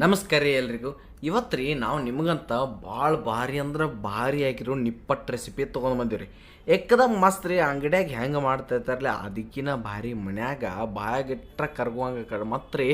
ನಮಸ್ಕಾರ ಎಲ್ರಿಗೂ. ಇವತ್ತು ರೀ ನಾವು ನಿಮಗಂತ ಭಾಳ ಭಾರಿ ಅಂದ್ರೆ ಭಾರಿ ಆಗಿರೋ ನಿಪ್ಪಟ್ಟು ರೆಸಿಪಿ ತೊಗೊಂಡು ಬಂದೀವಿ ರೀ ಎಕ್ಕದ ಮಸ್ತ್ ರೀ, ಅಂಗಡ್ಯಾಗ ಹೆಂಗೆ ಮಾಡ್ತಾ ಇರ್ತಾರಲ್ಲ ಅದಕ್ಕಿನ ಭಾರಿ ಮನ್ಯಾಗ ಬಾಯಾಗಿಟ್ರೆ ಕರ್ಗುವಂಗೆ ಕರ್ ಮತ್ತು ರೀ,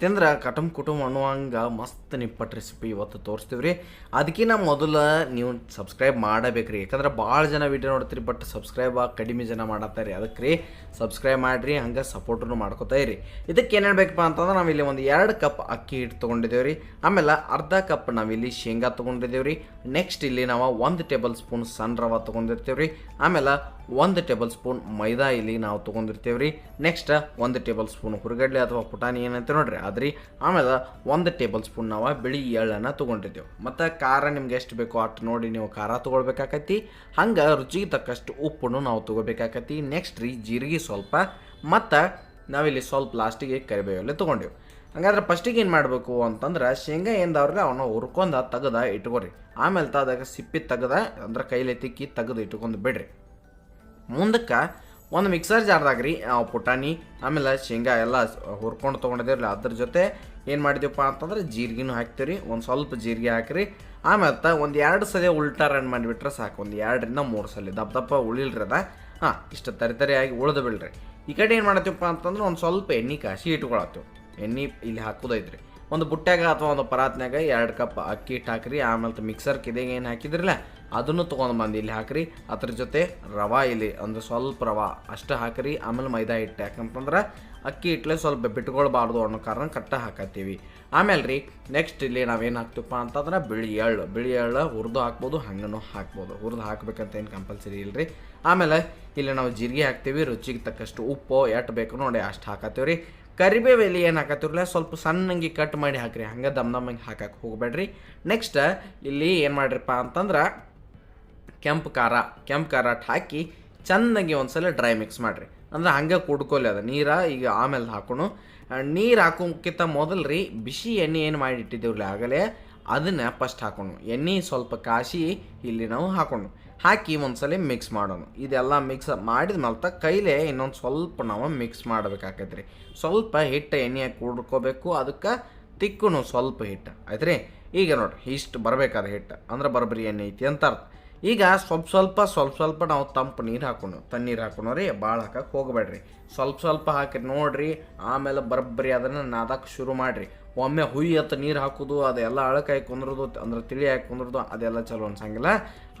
ತಿಂದ್ರೆ ಕಟಮ್ ಕುಟುಂಬ ಅನ್ನುವಂಗೆ ಮಸ್ತ್ ನಿಪ್ಪಟ್ಟು ರೆಸಿಪಿ ಇವತ್ತು ತೋರಿಸ್ತೀವಿ ರೀ ಅದಕ್ಕಿಂತ ಮೊದಲು ನೀವು ಸಬ್ಸ್ಕ್ರೈಬ್ ಮಾಡಬೇಕು ರೀ ಯಾಕಂದ್ರೆ ಭಾಳ ಜನ ವಿಡಿಯೋ ನೋಡ್ತೀರಿ ಬಟ್ ಸಬ್ಸ್ಕ್ರೈಬ್ ಕಡಿಮೆ ಜನ ಮಾಡತ್ತಾರೆ. ಅದಕ್ಕೆ ರೀ ಸಬ್ಸ್ಕ್ರೈಬ್ ಮಾಡಿರಿ, ಹಂಗೆ ಸಪೋರ್ಟನ್ನು ಮಾಡ್ಕೋತಾ ಇರಿ. ಇದಕ್ಕೆ ಏನು ಬೇಕಪ್ಪ ಅಂತಂದ್ರೆ ನಾವು ಇಲ್ಲಿ ಒಂದು ಎರಡು ಕಪ್ ಅಕ್ಕಿ ಹಿಟ್ಟು ತೊಗೊಂಡಿದ್ದೇವೆ ರೀ ಆಮೇಲೆ ಅರ್ಧ ಕಪ್ ನಾವಿಲ್ಲಿ ಶೇಂಗಾ ತೊಗೊಂಡಿದ್ದೇವೆ ರೀ. ನೆಕ್ಸ್ಟ್ ಇಲ್ಲಿ ನಾವು ಒಂದು ಟೇಬಲ್ ಸ್ಪೂನ್ ಸಣ್ಣ ರವ ತೊಗೊಂಡಿರ್ತೇವೆ ರೀ. ಆಮೇಲೆ ಒಂದು ಟೇಬಲ್ ಸ್ಪೂನ್ ಮೈದಾ ಇಲ್ಲಿ ನಾವು ತೊಗೊಂಡಿರ್ತೇವೆ ರೀ. ನೆಕ್ಸ್ಟ್ ಒಂದು ಟೇಬಲ್ ಸ್ಪೂನ್ ಹುರುಗಡ್ಲೆ ಅಥವಾ ಪುಟಾಣಿ ಏನಂತ ನೋಡ್ರಿ ಆದ್ರಿ ಆಮೇಲೆ ಒಂದು ಟೇಬಲ್ ಸ್ಪೂನ್ ನಾವು ಬಿಳಿ ಎಳ್ಳನ್ನು ತೊಗೊಂಡಿರ್ತೇವೆ. ಮತ್ತು ಖಾರ ನಿಮ್ಗೆ ಎಷ್ಟು ಬೇಕೋ ಅಷ್ಟು ನೋಡಿ ನೀವು ಖಾರ ತೊಗೊಳ್ಬೇಕಾಕತಿ ಹಂಗೆ ರುಚಿಗೆ ತಕ್ಕಷ್ಟು ಉಪ್ಪನ್ನು ನಾವು ತೊಗೋಬೇಕಾಕತಿ ನೆಕ್ಸ್ಟ್ ರೀ ಜೀರಿಗೆ ಸ್ವಲ್ಪ. ಮತ್ತು ನಾವಿಲ್ಲಿ ಸ್ವಲ್ಪ ಲಾಸ್ಟಿಗೆ ಕರಿಬೇವಲ್ಲಿ ತೊಗೊಂಡೇವು. ಹಂಗಾದ್ರೆ ಫಸ್ಟಿಗೆ ಏನು ಮಾಡಬೇಕು ಅಂತಂದ್ರೆ ಶೇಂಗಾ ಏನ್ದವ್ರಿಗೆ ಅವನ್ನ ಹುರ್ಕೊಂಡ ತೆಗ್ದ ಇಟ್ಕೊರಿ. ಆಮೇಲೆ ತಾದಾಗ ಸಿಪ್ಪಿ ತೆಗ್ದ ಅಂದ್ರೆ ಕೈಲಿ ತಿಕ್ಕಿ ತೆಗೆದು ಇಟ್ಕೊಂಡು ಬಿಡ್ರಿ. ಮುಂದಕ್ಕೆ ಒಂದು ಮಿಕ್ಸರ್ ಜಾರ್ದಾಗ ರೀ ಆ ಪುಟಾಣಿ, ಆಮೇಲೆ ಶೇಂಗಾ ಎಲ್ಲ ಹುರ್ಕೊಂಡು ತೊಗೊಂಡಿದ್ದೀರಲ್ಲ ಅದ್ರ ಜೊತೆ ಏನು ಮಾಡಿದೀವಪ್ಪ ಅಂತಂದ್ರೆ ಜೀರಿಗೆನೂ ಹಾಕ್ತೀವಿ ಒಂದು ಸ್ವಲ್ಪ ಜೀರಿಗೆ ಹಾಕಿರಿ. ಆಮೇಲೆ ಒಂದು ಎರಡು ಸಲ ಉಲ್ಟಾ ರನ್ ಮಾಡಿಬಿಟ್ರೆ ಸಾಕು, ಒಂದು ಎರಡರಿಂದ ಮೂರು ಸಲ. ದಪ್ಪ ದಪ್ಪ ಉಳಿಲ್ರಿ ಅದ. ಹಾಂ, ಇಷ್ಟು ತರಿತರಿಯಾಗಿ ಉಳ್ದು ಬಿಡ್ರಿ. ಈ ಕಡೆ ಏನು ಮಾಡ್ತೀವಪ್ಪ ಅಂತಂದ್ರೆ ಒಂದು ಸ್ವಲ್ಪ ಎಣ್ಣೆ ಕಾಸಿ ಇಟ್ಕೊಳತ್ತೀವಿ. ಎಣ್ಣೆ ಇಲ್ಲಿ ಹಾಕೋದೈತ್ರಿ ಒಂದು ಬುಟ್ಟ್ಯಾಗ ಅಥವಾ ಒಂದು ಪರಾತ್ನ್ಯಾಗ ಎರಡು ಕಪ್ ಅಕ್ಕಿ ಹಿಟ್ಟು ಹಾಕ್ರಿ, ಆಮೇಲೆ ಮಿಕ್ಸರ್ ಕಿದೆಗೆ ಏನು ಹಾಕಿದ್ರಲ್ಲ, ಅದನ್ನು ತೊಗೊಂಡು ಬಂದು ಇಲ್ಲಿ ಹಾಕ್ರಿ. ಅದ್ರ ಜೊತೆ ರವಾ ಇಲ್ಲಿ, ಅಂದ್ರೆ ಸ್ವಲ್ಪ ರವಾ ಅಷ್ಟು ಹಾಕ್ರಿ, ಆಮೇಲೆ ಮೈದಾ ಹಿಟ್ಟು ಯಾಕಂತಂದ್ರೆ ಅಕ್ಕಿ ಹಿಟ್ಲೆ ಸ್ವಲ್ಪ ಬಿಟ್ಕೊಳ್ಬಾರ್ದು ಅನ್ನೋ ಕಾರಣ ಕಟ್ಟ ಹಾಕತ್ತೀವಿ. ಆಮೇಲೆ ರೀ ನೆಕ್ಸ್ಟ್ ಇಲ್ಲಿ ನಾವೇನು ಹಾಕ್ತೀವಪ್ಪ ಅಂತಂದ್ರೆ ಬಿಳಿ ಎಳ್ಳು. ಬಿಳಿ ಎಳ್ಳು ಹುರಿದು ಹಾಕ್ಬೋದು ಹಂಗನೂ ಹಾಕ್ಬೋದು. ಹುರಿದು ಹಾಕ್ಬೇಕಂತ ಏನು ಕಂಪಲ್ಸರಿ ರೀ ಆಮೇಲೆ ಇಲ್ಲಿ ನಾವು ಜೀರಿಗೆ ಹಾಕ್ತೀವಿ, ರುಚಿಗೆ ತಕ್ಕಷ್ಟು ಉಪ್ಪು ಎಷ್ಟು ಬೇಕು ನೋಡಿ ಅಷ್ಟು ಹಾಕತ್ತೀವಿ ರೀ ಕರಿಬೇವು ಎಲೆ ಏನು ಹಾಕತ್ತಿರಲ್ಲ ಸ್ವಲ್ಪ ಸಣ್ಣಂಗೆ ಕಟ್ ಮಾಡಿ ಹಾಕ್ರಿ. ಹಂಗೆ ದಮ್ ದಮ್ಮಂಗೆ ಹಾಕಕ್ಕೆ ಹೋಗಬೇಡ್ರಿ. ನೆಕ್ಸ್ಟ್ ಇಲ್ಲಿ ಏನು ಮಾಡ್ರಿಪ್ಪ ಅಂತಂದ್ರೆ ಕೆಂಪು ಖಾರ ಕೆಂಪು ಖಾರ ಹಾಕಿ ಚೆನ್ನಾಗಿ ಒಂದ್ಸಲ ಡ್ರೈ ಮಿಕ್ಸ್ ಮಾಡಿರಿ. ಅಂದ್ರೆ ಹಂಗೆ ಕುಡ್ಕೊಲಿ ಅದು. ನೀರ ಈಗ ಆಮೇಲೆ ಹಾಕೋಣ. ನೀರು ಹಾಕೋಕ್ಕಿಂತ ಮೊದಲು ರೀ ಬಿಸಿ ಎಣ್ಣೆ ಏನು ಮಾಡಿ ಇಟ್ಟಿದ್ದೇವ್ರಿ ಆಗಲೇ, ಅದನ್ನು ಫಸ್ಟ್ ಹಾಕೋಣ. ಎಣ್ಣೆ ಸ್ವಲ್ಪ ಕಾಸಿ ಇಲ್ಲಿ ನಾವು ಹಾಕೋಣ. ಹಾಕಿ ಒಂದ್ಸಲ ಮಿಕ್ಸ್ ಮಾಡೋಣ. ಇದೆಲ್ಲ ಮಿಕ್ಸ್ ಮಾಡಿದ ಮಲ್ತ ಕೈಲೇ ಇನ್ನೊಂದು ಸ್ವಲ್ಪ ನಾವು ಮಿಕ್ಸ್ ಮಾಡ್ಬೇಕಾಕೈತೆ ರೀ ಸ್ವಲ್ಪ ಹಿಟ್ಟು ಎಣ್ಣೆಯಾಗಿ ಕುಡ್ಕೋಬೇಕು ಅದಕ್ಕೆ ತಿಕ್ಕುನು ಸ್ವಲ್ಪ ಹಿಟ್ಟು. ಆಯ್ತು ರೀ ಈಗ ನೋಡ್ರಿ, ಇಷ್ಟು ಬರಬೇಕಾದ ಹಿಟ್ಟು. ಅಂದ್ರೆ ಬರಬರಿ ಎಣ್ಣೆ ಐತಿ ಅಂತ ಅರ್ಥ. ಈಗ ಸ್ವಲ್ಪ ಸ್ವಲ್ಪ ಸ್ವಲ್ಪ ಸ್ವಲ್ಪ ನಾವು ತಂಪು ನೀರು ಹಾಕೋಣ. ತಣ್ಣೀರು ಹಾಕೋಣ ರೀ ಭಾಳ ಹಾಕಕ್ಕೆ ಹೋಗಬೇಡ್ರಿ. ಸ್ವಲ್ಪ ಸ್ವಲ್ಪ ಹಾಕಿ ನೋಡಿರಿ, ಆಮೇಲೆ ಬರಬ್ಬರಿ ಅದನ್ನು ನಾದಕ್ಕೆ ಶುರು ಮಾಡಿರಿ. ಒಮ್ಮೆ ಹುಯ್ ಎತ್ತ ನೀರು ಹಾಕೋದು, ಅದೆಲ್ಲ ಅಳಕಾಯಿ ಕುಂದ್ರದು, ಅಂದ್ರೆ ತಿಳಿ ಹಾಕಿ ಕುಂದ್ರದು, ಅದೆಲ್ಲ ಚಲೋ ಅನ್ಸಂಗಿಲ್ಲ.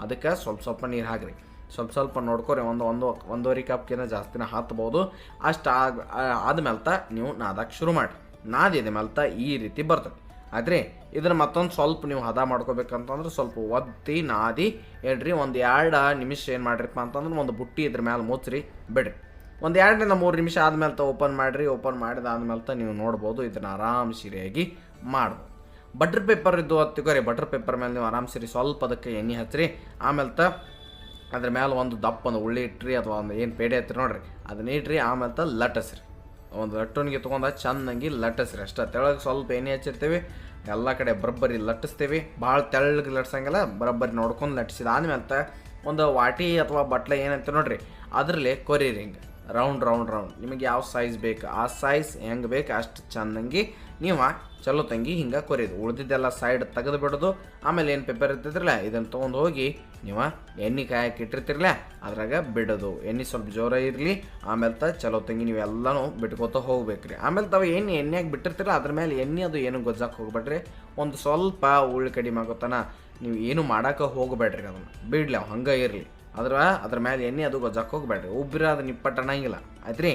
ಅದಕ್ಕೆ ಸ್ವಲ್ಪ ಸ್ವಲ್ಪ ನೀರು ಹಾಕ್ರಿ. ಸ್ವಲ್ಪ ಸ್ವಲ್ಪ ನೋಡ್ಕೊರಿ, ಒಂದು ಒಂದು ಒಂದೂವರೆ ಕಪ್ಗಿನ ಜಾಸ್ತಿನ ಹಾಕ್ಬೋದು. ಅಷ್ಟು ಆಗ ಆದ್ಮೇಲೆ ತ ನೀವು ನಾದಕ್ಕೆ ಶುರು ಮಾಡಿ ನಾದಿದ ತ ಈ ರೀತಿ ಬರ್ತದೆ. ಆದ್ರೆ ಇದನ್ನ ಮತ್ತೊಂದು ಸ್ವಲ್ಪ ನೀವು ಹದ ಮಾಡ್ಕೋಬೇಕಂತಂದ್ರೆ ಸ್ವಲ್ಪ ಒತ್ತಿ ನಾದಿ ಹೇಳ್ರಿ ಒಂದು ಎರಡು ನಿಮಿಷ ಏನು ಮಾಡ್ರಿಪ್ಪ ಅಂತಂದ್ರೆ ಒಂದು ಬುಟ್ಟಿ ಇದ್ರ ಮೇಲೆ ಮುಚ್ಚ್ರಿ ಬಿಡ್ರಿ. ಒಂದು ಎರಡರಿಂದ ಮೂರು ನಿಮಿಷ ಆದಮೇಲೆ ತ ಓಪನ್ ಮಾಡಿರಿ ಓಪನ್ ಮಾಡಿದಾದ್ಮೇಲೆ ತ ನೀವು ನೋಡ್ಬೋದು, ಇದನ್ನು ಆರಾಮ್ ಸಿರಿಯಾಗಿ ಮಾಡ್ಬೋದು. ಬಟರ್ ಪೇಪರ್ ಇದ್ದು ಹತ್ತಿಕೋರಿ ಬಟರ್ ಪೇಪರ್ ಮೇಲೆ ನೀವು ಆರಾಮ್ ಸಿರಿ ಸ್ವಲ್ಪ ಅದಕ್ಕೆ ಎಣ್ಣೆ ಹಚ್ಚಿರಿ ಆಮೇಲೆ ತ ಅದ್ರ ಮೇಲೆ ಒಂದು ದಪ್ಪ ಒಂದು ಉಳ್ಳಿ ಇಟ್ರಿ ಅಥವಾ ಒಂದು ಏನು ಪೇಡೆ ಹತ್ತಿರಿ ನೋಡಿರಿ, ಅದನ್ನ ಇಟ್ರಿ, ಆಮೇಲೆ ತ ಲಟ್ಟಸ್ರಿ. ಒಂದು ಲಟ್ಟಣಿಗೆ ತೊಗೊಂಡ ಚೆನ್ನಾಗಿ ಲಟ್ಟಿಸ್ರಿ ಅಷ್ಟೇ. ತೆಳಗೆ ಸ್ವಲ್ಪ ಎಣ್ಣೆ ಹಚ್ಚಿರ್ತೀವಿ, ಎಲ್ಲ ಕಡೆ ಬರಬ್ಬರಿ ಲಟ್ಟಿಸ್ತೀವಿ, ಭಾಳ ತೆಳ್ಳಗೆ ಲಟ್ಸಂಗಿಲ್ಲ, ಬರಬ್ಬರಿ ನೋಡ್ಕೊಂಡು ಲಟ್ಟಿಸಿದ ಆದ್ಮೇಲೆ ಒಂದು ವಾಟಿ ಅಥವಾ ಬಟ್ಲೆ ಏನಂತ ನೋಡಿರಿ, ಅದರಲ್ಲಿ ಕೊರಿ ಹಿಂಗೆ. ರೌಂಡ್ ರೌಂಡ್ ರೌಂಡ್ ನಿಮಗೆ ಯಾವ ಸೈಜ್ ಬೇಕು, ಆ ಸೈಜ್ ಹೆಂಗೆ ಬೇಕು ಅಷ್ಟು ಚಂದಂಗೆ ನೀವು ಚಲೋ ತಂಗಿ ಹಿಂಗೆ ಕೊರಿಯೋದು ಉಳ್ದಿದ್ದೆಲ್ಲ ಸೈಡ್ ತೆಗೆದು ಬಿಡೋದು ಆಮೇಲೆ ಏನು ಪೇಪರ್ ಇರ್ತಿದ್ರಲ್ಲ ಇದನ್ನು ತೊಗೊಂಡು ಹೋಗಿ ನೀವು ಎಣ್ಣೆ ಕಾಯಕ್ಕೆ ಇಟ್ಟಿರ್ತಿರಲ್ಲ, ಅದ್ರಾಗ ಬಿಡೋದು. ಎಣ್ಣೆ ಸ್ವಲ್ಪ ಜೋರ ಇರಲಿ, ಆಮೇಲೆ ತ ಚಲೋ ತಂಗಿ ನೀವು ಎಲ್ಲನೂ ಬಿಟ್ಕೋತ ಹೋಗ್ಬೇಕ್ರಿ. ಆಮೇಲೆ ತಾವು ಎಣ್ಣೆ ಎಣ್ಣೆಯಾಗ ಬಿಟ್ಟಿರ್ತೀರ ಅದ್ರ ಮೇಲೆ ಎಣ್ಣೆ ಅದು ಏನು ಗೊಜ್ಜಕ್ಕೆ ಹೋಗ್ಬೇಡ್ರಿ. ಒಂದು ಸ್ವಲ್ಪ ಉಳ್ಳಿ ಕಡಿಮೆ ಆಗೋತನ ನೀವು ಏನು ಮಾಡೋಕೆ ಹೋಗಬೇಡ್ರಿ ಅದನ್ನು. ಬಿಡ್ಲಿ ಅವು ಹಂಗೆ ಇರಲಿ. ಅದ್ರ ಅದ್ರ ಮೇಲೆ ಎಣ್ಣೆ ಅದು ಗೊಜ್ಜಕ್ಕೆ ಹೋಗ್ಬೇಡ್ರಿ. ಉಬ್ಬಿರ ಅದು ನಿಪ್ಪಟ್ಟು ಅನ್ನಂಗಿಲ್ಲ. ಆಯ್ತು ರೀ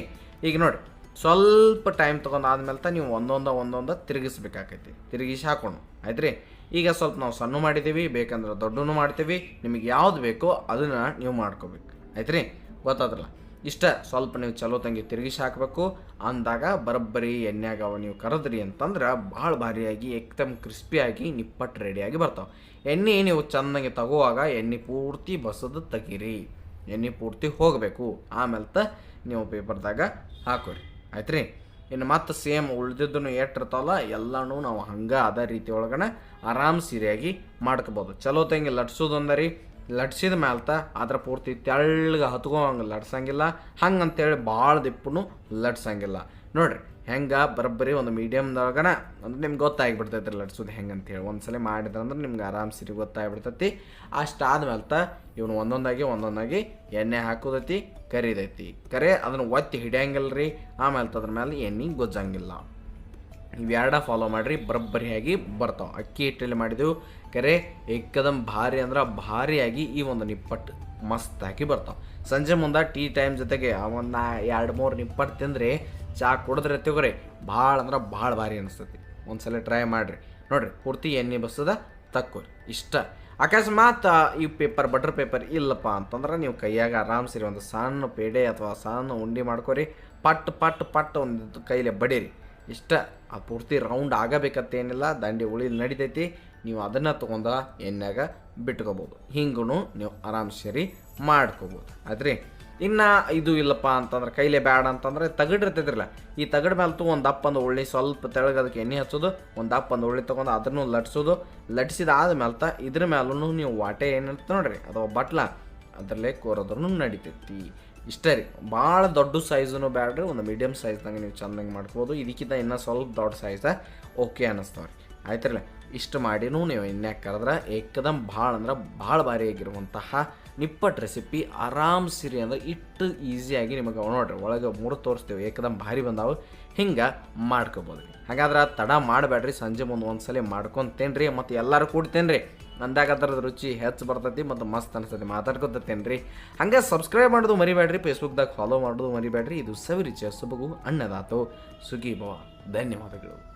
ಈಗ ನೋಡಿ ಸ್ವಲ್ಪ ಟೈಮ್ ತೊಗೊಂಡು ಆದ್ಮೇಲೆ ತ ನೀವು ಒಂದೊಂದು ಒಂದೊಂದು ತಿರುಗಿಸ್ಬೇಕಾಕೈತಿ. ತಿರುಗಿಸಿ ಹಾಕೋಣ. ಆಯ್ತು ರೀ ಈಗ ಸ್ವಲ್ಪ ನಾವು ಸಣ್ಣ ಮಾಡಿದ್ದೀವಿ ಬೇಕಂದ್ರೆ ದೊಡ್ಡನು ಮಾಡ್ತೀವಿ. ನಿಮಗೆ ಯಾವ್ದು ಬೇಕೋ ಅದನ್ನು ನೀವು ಮಾಡ್ಕೋಬೇಕು. ಆಯ್ತು ರೀ ಗೊತ್ತಾದ್ರಲ್ಲ? ಇಷ್ಟ ಸ್ವಲ್ಪ ನೀವು ಚಲೋ ತಂಗಿ ತಿರುಗಿಸಿ ಹಾಕಬೇಕು ಅಂದಾಗ ಬರೋಬ್ಬರಿ ಎಣ್ಣೆಗ ಅವ ನೀವು ಕರೆದ್ರಿ ಅಂತಂದ್ರೆ ಭಾಳ ಭಾರಿಯಾಗಿ ಏಕ್ದಮ್ ಕ್ರಿಸ್ಪಿಯಾಗಿ ನಿಪ್ಪಟ್ಟು ರೆಡಿಯಾಗಿ ಬರ್ತಾವೆ. ಎಣ್ಣೆ ನೀವು ಚೆನ್ನಾಗಿ ತಗೋವಾಗ ಎಣ್ಣೆ ಪೂರ್ತಿ ಬಸದು ತೆಗೀರಿ. ಎಣ್ಣೆ ಪೂರ್ತಿ ಹೋಗಬೇಕು. ಆಮೇಲೆ ತ ನೀವು ಪೇಪರ್ದಾಗ ಹಾಕೋರಿ. ಆಯ್ತು ರೀ ಇನ್ನು ಮತ್ತೆ ಸೇಮ್ ಉಳ್ದಿದ್ದನ್ನು ಏಟಿರ್ತಾವಲ್ಲ ಎಲ್ಲನೂ ನಾವು ಹಂಗೆ ಅದೇ ರೀತಿ ಒಳಗಡೆ ಆರಾಮ್ ಸೀರಿಯಾಗಿ ಮಾಡ್ಕೋಬೋದು. ಚಲೋ ತಂಗಿ ಲಟ್ಸೋದು ಅಂದರಿ ಲಟ್ಸಿದ ಮ್ಯಾಲ್ತ ಅದ್ರ ಪೂರ್ತಿ ತೆಳ್ಳಗೆ ಹತ್ಕೋಂಗೆ ಲಟ್ಸಂಗಿಲ್ಲ, ಹಂಗಂತೇಳಿ ಭಾಳ ದಿಪ್ಪನು ಲಟ್ಸಂಗಿಲ್ಲ. ನೋಡ್ರಿ, ಹೆಂಗೆ ಬರೋಬ್ಬರಿ ಒಂದು ಮೀಡಿಯಮ್ದೊಳಗನ ಅಂದ್ರೆ ನಿಮ್ಗೆ ಗೊತ್ತಾಗ್ಬಿಡ್ತೈತೆ ರೀ ಲಟ್ಸೋದು ಹೆಂಗೆ ಅಂತೇಳಿ ಒಂದ್ಸಲ ಮಾಡಿದ್ರೆ ಅಂದ್ರೆ ನಿಮ್ಗೆ ಆರಾಮ್ ಸಿರಿ ಗೊತ್ತಾಗ್ಬಿಡ್ತೈತಿ. ಅಷ್ಟಾದ್ಮೇಲೆ ತ ಇವನು ಒಂದೊಂದಾಗಿ ಒಂದೊಂದಾಗಿ ಎಣ್ಣೆ ಹಾಕೋದೈತಿ, ಕರಿದೈತಿ. ಕರೆ ಅದನ್ನು ಒತ್ತಿ ಹಿಡಿಯಂಗಿಲ್ಲ ರೀ ಆಮೇಲೆ ಅದ್ರ ಮೇಲೆ ಎಣ್ಣೆ ಗೊಜ್ಜಂಗಿಲ್ಲ. ಇವೆರಡ ಫಾಲೋ ಮಾಡಿರಿ, ಬರಬ್ಬರಿಯಾಗಿ ಬರ್ತಾವೆ. ಅಕ್ಕಿ ಹಿಟ್ಟಲ್ಲಿ ಮಾಡಿದೆವು, ಕರೆ ಏಕದಮ್ ಭಾರಿ ಅಂದ್ರೆ ಭಾರಿಯಾಗಿ ಈ ಒಂದು ನಿಪ್ಪಟ್ಟು ಮಸ್ತಾಗಿ ಬರ್ತಾವೆ. ಸಂಜೆ ಮುಂದೆ ಟೀ ಟೈಮ್ ಜೊತೆಗೆ ಒಂದು ಎರಡು ಮೂರು ನಿಪ್ಪಟ್ಟು ತಿಂದರೆ ಚಾ ಕುಡಿದ್ರೆ ತೆಗೋರಿ, ಭಾಳ ಅಂದ್ರೆ ಭಾಳ ಭಾರಿ ಅನಿಸ್ತೈತಿ. ಒಂದ್ಸಲ ಟ್ರೈ ಮಾಡಿರಿ. ನೋಡಿರಿ, ಪೂರ್ತಿ ಎಣ್ಣೆ ಬಸ್ತದ ತಕ್ಕೋರಿ, ಇಷ್ಟ. ಅಕಸ್ಮಾತ್ ಈ ಪೇಪರ್ ಬಟರ್ ಪೇಪರ್ ಇಲ್ಲಪ್ಪ ಅಂತಂದ್ರೆ ನೀವು ಕೈಯಾಗ ಆರಾಮ್ಸಿರಿ, ಒಂದು ಸಣ್ಣ ಪೇಡೆ ಅಥವಾ ಸಣ್ಣ ಉಂಡೆ ಮಾಡ್ಕೋರಿ, ಪಟ್ ಪಟ್ ಪಟ್ ಒಂದು ಕೈಲೇ ಬಡೀರಿ. ಇಷ್ಟ. ಆ ಪೂರ್ತಿ ರೌಂಡ್ ಆಗಬೇಕತ್ತೇನಿಲ್ಲ ದಂಡಿ ಉಳಿ ನಡಿತೈತಿ. ನೀವು ಅದನ್ನು ತೊಗೊಂಡ ಎಣ್ಣೆಗ ಬಿಟ್ಕೋಬೋದು. ಹಿಂಗೂ ನೀವು ಆರಾಮ್ ಸೇರಿ ಮಾಡ್ಕೋಬೋದು. ಆದ್ರಿ ಇನ್ನು ಇದು ಇಲ್ಲಪ್ಪ ಅಂತಂದ್ರೆ ಕೈಲೇ ಬ್ಯಾಡ ಅಂತಂದ್ರೆ ತಗಡಿರ್ತೈತಿರಲ್ಲ. ಈ ತಗಡ ಮೇಲೆ ತೂ ಒಂದು ಅಪ್ಪಂದು ಉಳ್ಳಿ ಸ್ವಲ್ಪ ತೆಳಗೆ ಅದಕ್ಕೆ ಎಣ್ಣೆ ಹಚ್ಚೋದು, ಒಂದು ಅಪ್ಪಂದು ಉಳ್ಳಿ ತೊಗೊಂಡು ಅದನ್ನು ಲಟ್ಸೋದು. ಲಟ್ಸಿದ ಆದ ಮೇಲೆ ತ ಇದ್ರ ಮೇಲೂ ನೀವು ವಾಟೆ ಏನಿರ್ತ ನೋಡ್ರಿ. ಅಥವಾ ಬಟ್ಲ. ಅದರಲ್ಲೇ ಕೋರೋದ್ರೂ ನಡಿತೈತಿ. ಇಷ್ಟೇ ರೀ, ಭಾಳ ದೊಡ್ಡ ಸೈಜೂ ಬ್ಯಾಡ್ರಿ, ಒಂದು ಮೀಡಿಯಮ್ ಸೈಜ್ನಾಗ ನೀವು ಚೆಂದಂಗೆ ಮಾಡ್ಬೋದು ಇದಕ್ಕಿಂತ ಇನ್ನೂ ಸ್ವಲ್ಪ ದೊಡ್ಡ ಸೈಜ ಓಕೆ ಅನ್ನಿಸ್ತಾವ್ರಿ. ಆಯ್ತರಲ್ಲ, ಇಷ್ಟು ಮಾಡಿನೂ ನೀವು ಇನ್ಯಾಕೆ ಕರೆದ್ರೆ ಏಕದಮ್ ಭಾಳ ಅಂದ್ರೆ ಭಾಳ ಭಾರಿ ಆಗಿರುವಂತಹ ನಿಪ್ಪಟ್ಟು ರೆಸಿಪಿ ಆರಾಮ್ ಸಿರಿ ಅಂದ್ರೆ ಇಟ್ಟು ಈಸಿಯಾಗಿ ನಿಮಗೆ ನೋಡ್ರಿ, ಒಳಗೆ ಮೂರು ತೋರಿಸ್ತೇವೆ, ಏಕದಮ್ ಭಾರಿ ಬಂದಾವು. ಹಿಂಗೆ ಮಾಡ್ಕೋಬೋದು ರೀ ಹಾಗಾದ್ರೆ ತಡ ಮಾಡಬೇಡ್ರಿ, ಸಂಜೆ ಮುಂದೆ ಒಂದ್ಸಲ ಮಾಡ್ಕೊಂತೇನ್ರಿ, ಮತ್ತು ಎಲ್ಲರೂ ಕೂಡ್ತೇನ್ರಿ. ಅಂದಾಗ ಅದರದ ರುಚಿ ಹೆಚ್ಚು ಬರ್ತೈತಿ ಮತ್ತು ಮಸ್ತ್ ಅನಿಸ್ತೈತಿ. ಮಾತಾಡ್ಕೊತೇನೆ ರೀ ಹಂಗೆ ಸಬ್ಸ್ಕ್ರೈಬ್ ಮಾಡೋದು ಮರಿಬೇಡ್ರಿ ಫೇಸ್ಬುಕ್ದಾಗ ಫಾಲೋ ಮಾಡೋದು ಮರಿಬೇಡ್ರಿ. ಇದು ಸವಿರುಚಿಯ ಸುಬಗು ಅಣ್ಣದಾತು ಸುಖಿ ಭವ. ಧನ್ಯವಾದಗಳು.